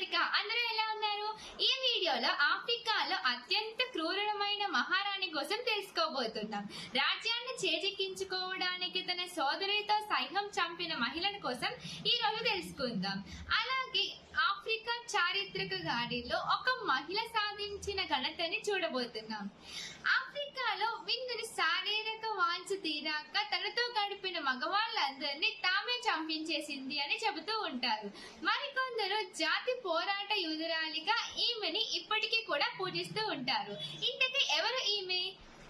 America. అందరూ ఎలా ఉన్నారు? ఈ వీడియోలో ఆఫ్రికాలో అత్యంత క్రూరమైన మహారాణి కోసం తెలుసుకోబోతున్నాం. రాజ్యాన్ని చేజిక్కించుకోవడానికి తన సోదరితో సైహం చంపిన మహిళల కోసం ఈ రోజు తెలుసుకుందాం. అలాగే ఆఫ్రికా చారిత్రక గాడిలో ఒక మహిళ సాధించిన ఘనతని చూడబోతున్నాం. ఆఫ్రికాలో విందుని శారీరక వాంఛ తీరాక తనతో గడిపిన మగవాళ్ళందరినీ తామే చంపించేసింది అని చెబుతూ ఉంటారు. మరికొందరు జాతి పోరాట యుధురాలిగా ఈమెని ఇప్పటికీ కూడా పూజిస్తూ ఉంటారు. ఇంతకీ ఎవరు ఈమె?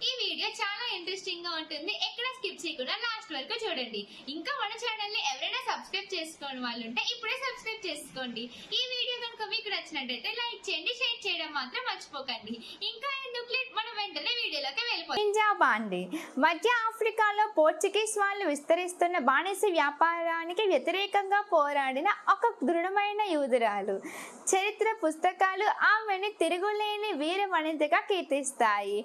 ఈ వీడియో చాలా ఇంట్రెస్టింగ్గా ఉంటుంది. ఎక్కడ స్కిప్ చేయకుండా లాస్ట్ వరకు చూడండి. ఇంకా మన ఛానల్ని ఎవరైనా సబ్స్క్రైబ్ చేసుకోని వాళ్ళు ఉంటే ఇప్పుడే సబ్స్క్రైబ్ చేసుకోండి. ఈ వీడియో కనుక మీకు నచ్చినట్టయితే లైక్ చేయండి షేర్ చేయడం మాత్రం మర్చిపోకండి. ఇంకా ఎందుకు లేట్? మనం వెంటనే వీడియోలోకి వెళ్ళిపోతాం మధ్య ఆఫ్రికాలో పోర్చుగీస్ వాళ్ళు విస్తరిస్తున్న బానిస వ్యాపారానికి వ్యతిరేకంగా పోరాడిన ఒక దృఢమైన యూదురాలు. చరిత్ర పుస్తకాలు ఆమెను తిరుగులేని వీర వనితగా కీర్తిస్తాయి.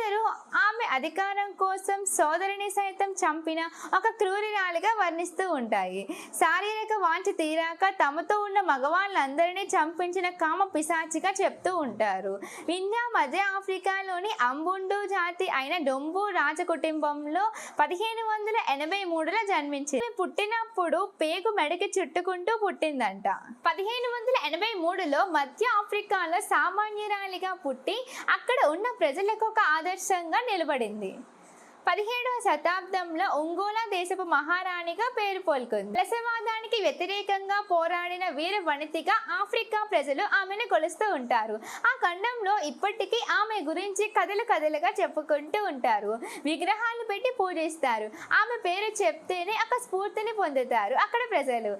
ఇంకొందరు ఆమె అధికారం కోసం సోదరిని సైతం చంపిన ఒక క్రూరిరాలిగా వర్ణిస్తూ ఉంటాయి. శారీరక వాంఛ తీరాక తమతో ఉన్న మగవాళ్ళందరినీ చంపించిన కామ పిశాచిగా చెప్తూ ఉంటారు. వింధ్యా మధ్య ఆఫ్రికాలోని అంబుండు జాతి అయిన డొంబు రాజకుటుంబంలో పదిహేను వందల ఎనభై మూడులో జన్మించింది. పుట్టినప్పుడు పేగు మెడకి చుట్టుకుంటూ పుట్టిందంట. పదిహేను వందల ఎనభై మూడులో మధ్య ఆఫ్రికాలో సామాన్యురాలిగా పుట్టి అక్కడ ఉన్న ప్రజలకు ఒక ఆదర్శంగా నిలబడింది. పదిహేడవ శతాబ్దంలో ఒంగోలా దేశపు మహారాణిగా పేరు పోల్కొంది దశవాదానికి వ్యతిరేకంగా పోరాడిన వీర వనితిగా ఆఫ్రికా ప్రజలు ఆమెను కొలుస్తూ ఉంటారు. ఆ ఖండంలో ఇప్పటికీ ఆమె గురించి కథలు కథలుగా చెప్పుకుంటూ ఉంటారు. విగ్రహాలు పెట్టి పూజిస్తారు. ఆమె పేరు చెప్తేనే ఒక స్ఫూర్తిని పొందుతారు అక్కడ ప్రజలు.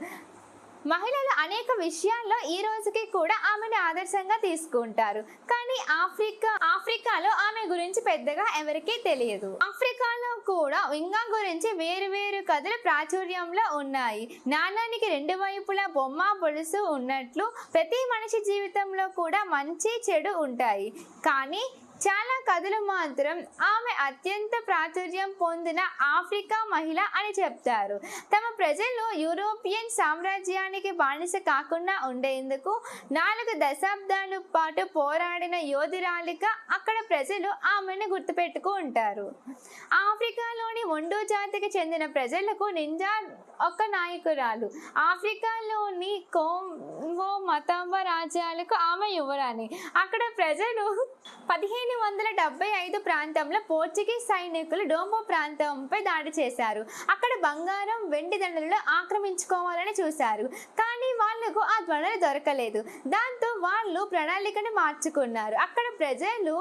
మహిళలు అనేక విషయాల్లో ఈ రోజుకి కూడా ఆమెను ఆదర్శంగా తీసుకుంటారు. కానీ ఆఫ్రికా ఆఫ్రికాలో ఆమె గురించి పెద్దగా ఎవరికీ తెలియదు. ఆఫ్రికాలో కూడా వింగా గురించి వేరు వేరు కథలు ప్రాచుర్యంలో ఉన్నాయి. నాణానికి రెండు వైపులా బొమ్మ పొలుసు ఉన్నట్లు ప్రతి మనిషి జీవితంలో కూడా మంచి చెడు ఉంటాయి. కానీ చాలా కథలు మాత్రం ఆమె అత్యంత ప్రాచుర్యం పొందిన ఆఫ్రికా మహిళ అని చెప్తారు. తమ ప్రజలు యూరోపియన్ సామ్రాజ్యానికి బానిస కాకుండా ఉండేందుకు నాలుగు దశాబ్దాల పాటు పోరాడిన యోధురాలిగా అక్కడ ప్రజలు ఆమెను గుర్తుపెట్టుకుంటారు. ఆఫ్రికా మొండు జాతికి చెందిన ప్రజలకు నింజా ఒక నాయకురాలు. ఆఫ్రికాలోని కోంగో మతాంబ రాజ్యాలకు ఆమె యువరాణి. అక్కడ ప్రజలు పదిహేను వందల డెబ్బై ఐదు ప్రాంతంలో పోర్చుగీస్ సైనికులు డోంబో ప్రాంతంపై దాడి చేశారు. అక్కడ బంగారం వెండి దండలను ఆక్రమించుకోవాలని చూశారు. కానీ వాళ్ళకు ఆ ధ్వనులు దొరకలేదు. దాంతో వాళ్ళు ప్రణాళికను మార్చుకున్నారు. అక్కడ ప్రజలు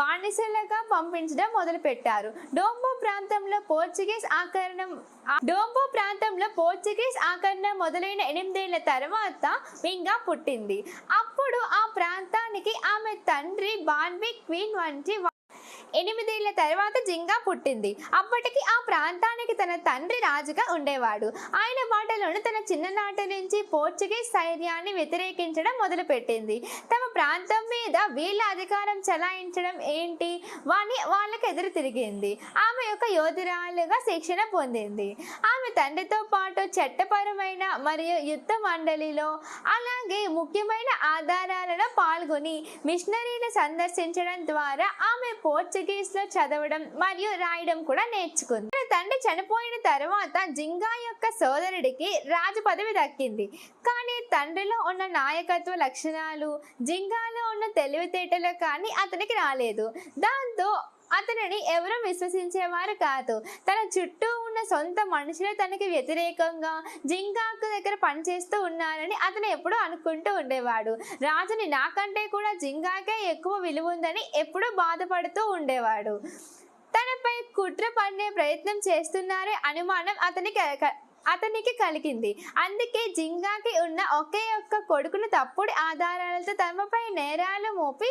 బానిసలుగా పంపించడం మొదలుపెట్టారు. డోంబో ప్రాంతంలో పోర్చుగీస్ ఆకరణం డోంబో ప్రాంతంలో పోర్చుగీస్ ఆకరణ మొదలైన ఎనిమిదేళ్ళ తర్వాత వింగా పుట్టింది. అప్పుడు ఆ ప్రాంతానికి ఆమె తండ్రి బాన్వి క్వీన్ వంటి ఎనిమిదేళ్ళ తర్వాత జింగా పుట్టింది. అప్పటికి ఆ ప్రాంతానికి తన తండ్రి రాజుగా ఉండేవాడు. ఆయన మాటలోను తన చిన్ననాటి నుంచి పోర్చుగీస్ సైన్యాన్ని వ్యతిరేకించడం మొదలుపెట్టింది. తమ ప్రాంతం మీద వీళ్ళ అధికారం చలాయించడం ఏంటి? వాని వాళ్ళకి ఎదురు తిరిగింది. ఆమె యొక్క యోధురాలుగా శిక్షణ పొందింది. ఆమె తండ్రితో పాటు చట్టపరమైన మరియు యుద్ధ మండలిలో అలాగే ముఖ్యమైన ఆధారాలలో పాల్గొని మిషనరీని సందర్శించడం ద్వారా ఆమె పోర్చుగీస్లో చదవడం మరియు రాయడం కూడా నేర్చుకుంది. తన తండ్రి చనిపోయిన తర్వాత జింగా యొక్క సోదరుడికి రాజు పదవి దక్కింది. కానీ తండ్రిలో ఉన్న నాయకత్వ లక్షణాలు జింగాలో ఉన్న తెలివితేటలు కానీ అతనికి రాలేదు. దాంతో అతనిని ఎవరూ విశ్వసించేవారు కాదు. తన చుట్టూ ఉన్న సొంత మనుషులే తనకి వ్యతిరేకంగా జింకాకు దగ్గర పనిచేస్తూ ఉన్నారని అతను ఎప్పుడూ అనుకుంటూ ఉండేవాడు. రాజుని నాకంటే కూడా జింకాకే ఎక్కువ విలువ ఉందని ఎప్పుడూ బాధపడుతూ ఉండేవాడు. తనపై కుట్ర పన్నే ప్రయత్నం చేస్తున్నారే అనుమానం అతనికి అతనికి కలిగింది. అందుకే జింగాకి ఉన్న ఒకే ఒక్క కొడుకును తప్పుడు ఆధారాలతో తమపై నేరాలు మోపి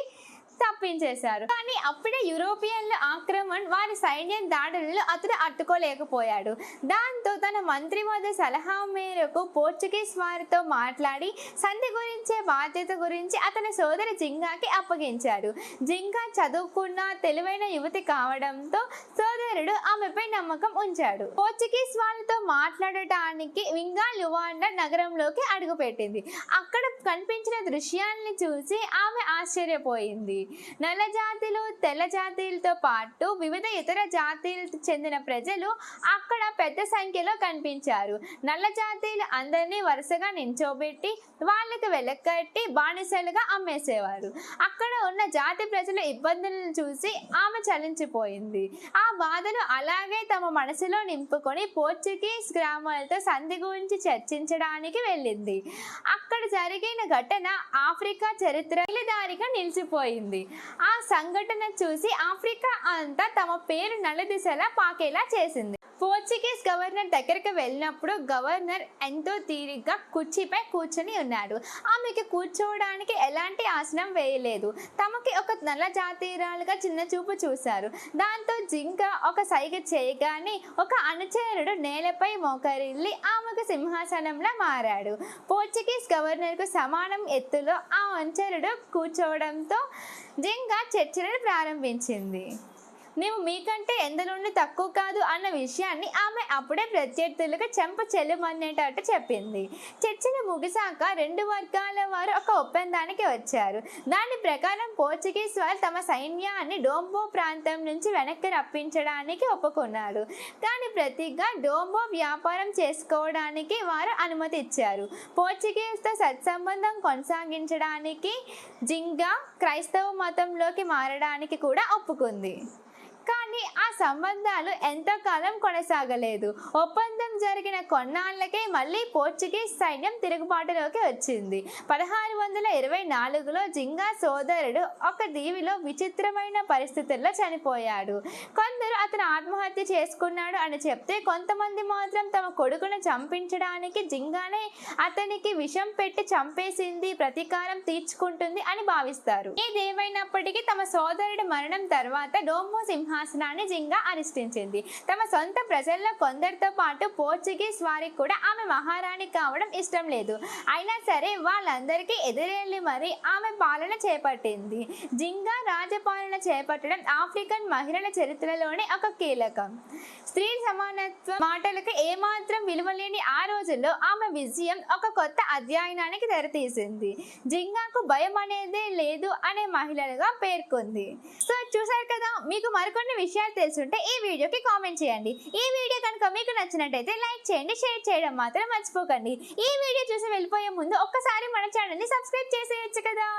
తప్పించేశారు. కానీ అప్పుడే యూరోపియన్ల ఆక్రమణ వారి సైన్యం దాడులను అతడు అట్టుకోలేకపోయాడు దాంతో తన మంత్రి వద్ద సలహా మేరకు పోర్చుగీస్ వారితో మాట్లాడి సంధి గురించే బాధ్యత గురించి అతని సోదరి జింగాకి అప్పగించారు. జింగా చదువుకున్న తెలివైన యువతి కావడంతో సోదరుడు ఆమెపై నమ్మకం ఉంచాడు. పోర్చుగీస్ వాళ్ళతో మాట్లాడటానికి వింగా లువాండా నగరంలోకి అడుగుపెట్టింది. అక్కడ కనిపించిన దృశ్యాన్ని చూసి ఆమె ఆశ్చర్యపోయింది. నల్ల జాతులు తెల్ల జాతీయులతో పాటు వివిధ ఇతర జాతీయులకు చెందిన ప్రజలు అక్కడ పెద్ద సంఖ్యలో కనిపించారు. నల్ల జాతీయులు అందరినీ వరుసగా నించోబెట్టి వాళ్ళకి వెలకట్టి బానిసలుగా అమ్మేసేవారు. అక్కడ ఉన్న జాతి ప్రజల ఇబ్బందులను చూసి ఆమె చలించిపోయింది. ఆ బాధను అలాగే తమ మనసులో నింపుకొని పోర్చుగీస్ గ్రామాలతో సంధి గురించి చర్చించడానికి వెళ్ళింది. అక్కడ జరిగిన ఘటన ఆఫ్రికా చరిత్ర దారిగా నిలిచిపోయింది. ఆ సంఘటన చూసి ఆఫ్రికా అంతా తమ పేరు నలుదిశలా పాకేలా చేసింది. పోర్చుగీస్ గవర్నర్ దగ్గరికి వెళ్ళినప్పుడు గవర్నర్ ఎంతో తీరిగ్గా కుర్చీపై కూర్చొని ఉన్నాడు. ఆమెకి కూర్చోవడానికి ఎలాంటి ఆసనం వేయలేదు. తమకి ఒక నల్ల జాతీయురాలుగా చిన్న చూపు చూశారు. దాంతో జింక ఒక సైగ చేయగానే ఒక అనుచరుడు నేలపై మోకరిల్లి ఆమెకు సింహాసనంలా మారాడు. పోర్చుగీస్ గవర్నర్కు సమానం ఎత్తులో ఆ అనుచరుడు కూర్చోవడంతో జింక చర్చలను ప్రారంభించింది. నీవు మీకంటే ఎందులోని తక్కువ కాదు అన్న విషయాన్ని ఆమె అప్పుడే ప్రత్యర్థులకు చెంప చెల్లుమనేటట్టు చెప్పింది. చర్చలు ముగిసాక రెండు వర్గాల వారు ఒక ఒప్పందానికి వచ్చారు. దాని ప్రకారం పోర్చుగీస్ వారు తమ సైన్యాన్ని డోంబో ప్రాంతం నుంచి వెనక్కి రప్పించడానికి ఒప్పుకున్నారు. కానీ ప్రతిగా డోంబో వ్యాపారం చేసుకోవడానికి వారు అనుమతి ఇచ్చారు పోర్చుగీస్తో సత్సంబంధం కొనసాగించడానికి జింగా క్రైస్తవ మతంలోకి మారడానికి కూడా ఒప్పుకుంది. కానీ ఆ సంబంధాలు ఎంతకాలం కొనసాగలేదు. ఒప్పందం జరిగిన కొన్నాళ్ళకే మళ్ళీ పోర్చుగీస్ సైన్యం తిరుగుబాటులోకి వచ్చింది. పదహారు వందల ఇరవై నాలుగులో జింగా సోదరుడు ఒక దీవిలో విచిత్రమైన పరిస్థితుల్లో చనిపోయాడు. కొందరు అతను ఆత్మహత్య చేసుకున్నాడు అని చెప్తే కొంతమంది మాత్రం తమ కొడుకును చంపించడానికి జింగానే అతనికి విషం పెట్టి చంపేసింది ప్రతీకారం తీర్చుకుంటుంది అని భావిస్తారు. ఏదేమైనప్పటికీ తమ సోదరుడి మరణం తర్వాత డోంబో సింహాసనాన్ని జింగా అరిష్టించింది తమ సొంత ప్రజల్లో కొందరితో పాటు పోర్చుగీస్ వారికి కూడా ఆమె మహారాణి కావడం ఇష్టం లేదు. అయినా సరే వాళ్ళందరికీ ఎదురెళ్ళి మరి ఆమె పాలన చేపట్టింది. జింగా రాజపాలన చేపట్టడం ఆఫ్రికన్ మహిళల చరిత్రలోనే ఒక కీలకం. స్త్రీ సమానత్వం మాటలకు ఏమాత్రం విలువలేని ఆ రోజుల్లో ఆమె విజయం ఒక కొత్త అధ్యయనానికి తెరతీసింది. జింగాకు భయం అనేదే లేదు అనే మహిళలుగా పేర్కొంది. సో చూసారు కదా మీకు మరికొన్ని విషయాలు తెలుసుంటే ఈ వీడియోకి కామెంట్ చేయండి. ఈ వీడియో కనుక మీకు నచ్చినట్టయితే లైక్ చేయండి షేర్ చేయడం మాత్రం మర్చిపోకండి. ఈ వీడియో చూసి వెళ్ళిపోయే ముందు ఒక్కసారి మన ఛానల్ని సబ్స్క్రైబ్ చేసేయచ్చు కదా.